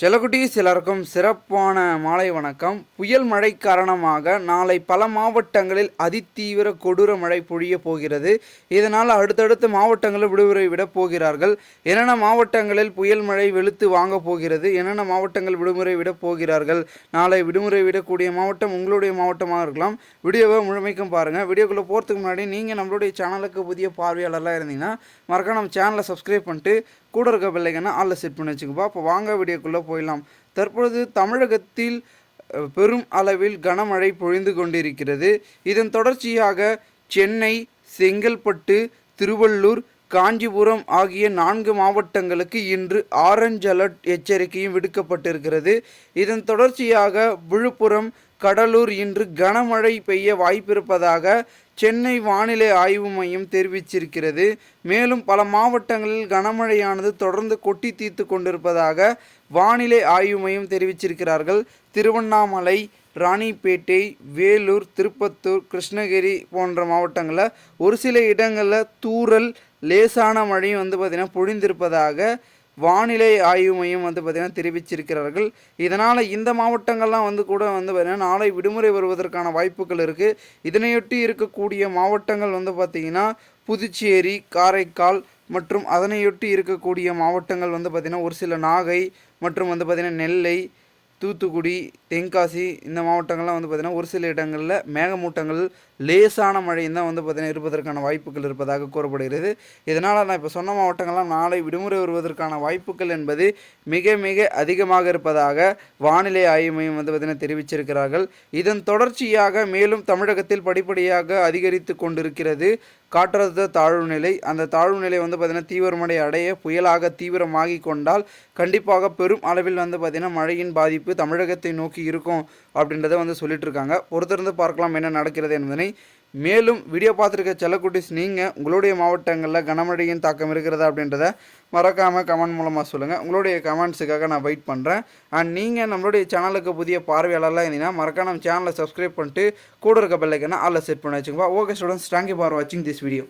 செல்லக்குட்டீஸ் எல்லாருக்கும் சிறப்பான மாலை வணக்கம். புயல் மழை காரணமாக நாளை பல மாவட்டங்களில் அதிதீவிர கொடூர மழை பொழிய போகிறது. இதனால் அடுத்தடுத்த மாவட்டங்களில் விடுமுறை விடப் போகிறார்கள். என்னென்ன மாவட்டங்களில் புயல் மழை வெளுத்து வாங்க போகிறது? என்னென்ன மாவட்டங்கள் விடுமுறை விடப் போகிறார்கள்? நாளை விடுமுறை விடக்கூடிய மாவட்டம் உங்களுடைய மாவட்டமாக இருக்கலாம். வீடியோவை முழுமைக்கும் பாருங்கள் வீடியோக்குள்ளே போகிறதுக்கு முன்னாடி நீங்கள் நம்மளுடைய சேனலுக்கு புதிய பார்வையாளர்லாம் இருந்தீங்கன்னா மறக்காம நம்ம சேனலை சப்ஸ்கிரைப் பண்ணிட்டு கூட இருக்க பிள்ளைங்கன்னா ஆளில் செட் பண்ணி வச்சுக்கோப்பா. அப்போ வாங்க வீடியோக்குள்ளே போயிடலாம். தற்பொழுது தமிழகத்தில் பெரும் அளவில் கனமழை பொழிந்து கொண்டிருக்கிறது. இதன் தொடர்ச்சியாக சென்னை செங்கல்பட்டு திருவள்ளூர் காஞ்சிபுரம் ஆகிய நான்கு மாவட்டங்களுக்கு இன்று ஆரஞ்ச் அலர்ட் எச்சரிக்கையும் விடுக்கப்பட்டிருக்கிறது. இதன் தொடர்ச்சியாக விழுப்புரம் கடலூர் இன்று கனமழை பெய்ய வாய்ப்பிருப்பதாக சென்னை வானிலை ஆய்வு மையம் தெரிவிச்சிருக்கிறது. மேலும் பல மாவட்டங்களில் கனமழையானது தொடர்ந்து கொட்டி தீர்த்து கொண்டிருப்பதாக வானிலை ஆய்வு மையம் தெரிவிச்சிருக்கிறார்கள். திருவண்ணாமலை ராணிப்பேட்டை வேலூர் திருப்பத்தூர் கிருஷ்ணகிரி போன்ற மாவட்டங்களில் ஒரு சில இடங்களில் தூறல் லேசான மழையும் வந்து பார்த்திங்கன்னா பொழிந்திருப்பதாக வானிலை ஆய்வு மையம் வந்து பார்த்திங்கன்னா தெரிவிச்சிருக்கிறார்கள். இதனால் இந்த மாவட்டங்கள்லாம் வந்து கூட வந்து பார்த்திங்கன்னா நாளை விடுமுறை வருவதற்கான வாய்ப்புகள் இருக்குது இதனையொட்டி இருக்கக்கூடிய மாவட்டங்கள் வந்து பார்த்திங்கன்னா புதுச்சேரி காரைக்கால் மற்றும் அதனையொட்டி இருக்கக்கூடிய மாவட்டங்கள் வந்து பார்த்திங்கன்னா ஒரு சில நாகை மற்றும் வந்து பார்த்திங்கன்னா நெல்லை தூத்துக்குடி தென்காசி இந்த மாவட்டங்கள்லாம் வந்து பார்த்திங்கன்னா ஒரு சில இடங்களில் மேகமூட்டங்கள் லேசான மழையும் தான் வந்து பார்த்திங்கன்னா இருப்பதற்கான வாய்ப்புகள் இருப்பதாக கூறப்படுகிறது. இதனால் நான் இப்போ சொன்ன மாவட்டங்கள்லாம் நாளை விடுமுறை வருவதற்கான வாய்ப்புகள் என்பது மிக மிக அதிகமாக இருப்பதாக வானிலை ஆய்வு மையம் வந்து பார்த்திங்கன்னா தெரிவிச்சிருக்கிறார்கள். இதன் தொடர்ச்சியாக மேலும் தமிழகத்தில் படிப்படியாக அதிகரித்து கொண்டிருக்கிறது. காற்றழுத்த தாழ்வு நிலை. அந்த தாழ்வு நிலை வந்து பார்த்திங்கன்னா தீவிரமடை அடைய புயலாக தீவிரமாகி கொண்டால் கண்டிப்பாக பெரும் அளவில் வந்து பார்த்திங்கன்னா மழையின் பாதிப்பு தமிழகத்தை நோக்கி இருக்கும் அப்படின்றத வந்து சொல்லிட்டு இருக்காங்க. பொறுத்திருந்து பார்க்கலாம் என்ன நடக்கிறது என்பதனை மேலும் வீடியோ பார்த்துருக்க செல்லக்குட்டிஸ் நீங்கள் உங்களுடைய மாவட்டங்களில் கனமழையின் தாக்கம் இருக்கிறதா அப்படின்றத மறக்காமல் கமெண்ட் மூலமாக சொல்லுங்கள் உங்களுடைய கமெண்ட்ஸுக்காக நான் வெயிட் பண்ணுறேன் அண்ட் நீங்கள் நம்மளுடைய சேனலுக்கு புதிய பார்வையாளர்லாம் இருந்தீங்கன்னா மறக்காம நம்ம சேனலை சப்ஸ்கிரைப் பண்ணிட்டு கூட இருக்க பெல்லைக்கான அதில் செட் பண்ணி வச்சுக்கோங்க. Okay students thank you for வாட்சிங் திஸ் வீடியோ